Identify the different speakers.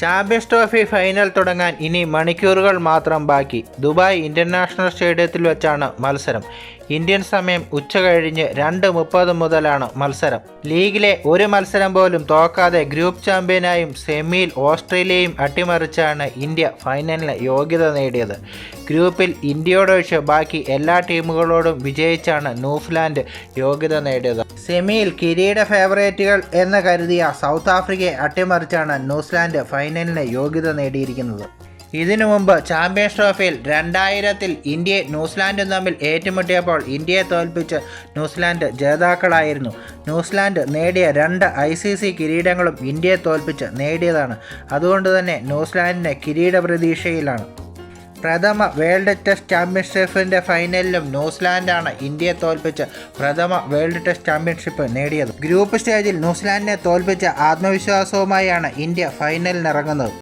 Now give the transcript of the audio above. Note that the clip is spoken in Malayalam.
Speaker 1: ചാമ്പ്യൻസ് ട്രോഫി ഫൈനൽ തുടങ്ങാൻ ഇനി മണിക്കൂറുകൾ മാത്രം ബാക്കി. ദുബായ് ഇന്റർനാഷണൽ സ്റ്റേഡിയത്തിൽ വെച്ചാണ് മത്സരം. ഇന്ത്യൻ സമയം ഉച്ച കഴിഞ്ഞ് രണ്ട് മുപ്പത് മുതലാണ് മത്സരം. ലീഗിലെ ഒരു മത്സരം പോലും തോക്കാതെ ഗ്രൂപ്പ് ചാമ്പ്യനായും സെമിയിൽ ഓസ്ട്രേലിയയും അട്ടിമറിച്ചാണ് ഇന്ത്യ ഫൈനലിന് യോഗ്യത നേടിയത്. ഗ്രൂപ്പിൽ ഇന്ത്യയോടൊഴിച്ച് ബാക്കി എല്ലാ ടീമുകളോടും വിജയിച്ചാണ് ന്യൂസിലാൻഡ് യോഗ്യത നേടിയത്. സെമിയിൽ കിരീട ഫേവറേറ്റുകൾ എന്ന് കരുതിയ സൗത്ത് ആഫ്രിക്കയെ അട്ടിമറിച്ചാണ് ന്യൂസിലാൻഡ് ഫൈനലിന് യോഗ്യത നേടിയിരിക്കുന്നത്. ഇതിനു മുമ്പ് ചാമ്പ്യൻസ് ട്രോഫിയിൽ രണ്ടായിരത്തിൽ ഇന്ത്യയെ ന്യൂസിലാൻഡും തമ്മിൽ ഏറ്റുമുട്ടിയപ്പോൾ ഇന്ത്യയെ തോൽപ്പിച്ച് ന്യൂസിലാൻഡ് ജേതാക്കളായിരുന്നു. ന്യൂസിലാൻഡ് നേടിയ രണ്ട് ഐ സി സി കിരീടങ്ങളും ഇന്ത്യയെ തോൽപ്പിച്ച് നേടിയതാണ്. അതുകൊണ്ട് തന്നെ ന്യൂസിലാൻഡിന് കിരീട പ്രതീക്ഷയിലാണ് പ്രഥമ വേൾഡ് ടെസ്റ്റ് ചാമ്പ്യൻഷിപ്പിന്റെ ഫൈനലിലും ന്യൂസിലാൻഡാണ് ഇന്ത്യയെ തോൽപ്പിച്ച് പ്രഥമ വേൾഡ് ടെസ്റ്റ് ചാമ്പ്യൻഷിപ്പ് നേടിയത്. ഗ്രൂപ്പ് സ്റ്റേജിൽ ന്യൂസിലാൻഡിനെ തോൽപ്പിച്ച ആത്മവിശ്വാസവുമായാണ് ഇന്ത്യ ഫൈനലിനിറങ്ങുന്നത്.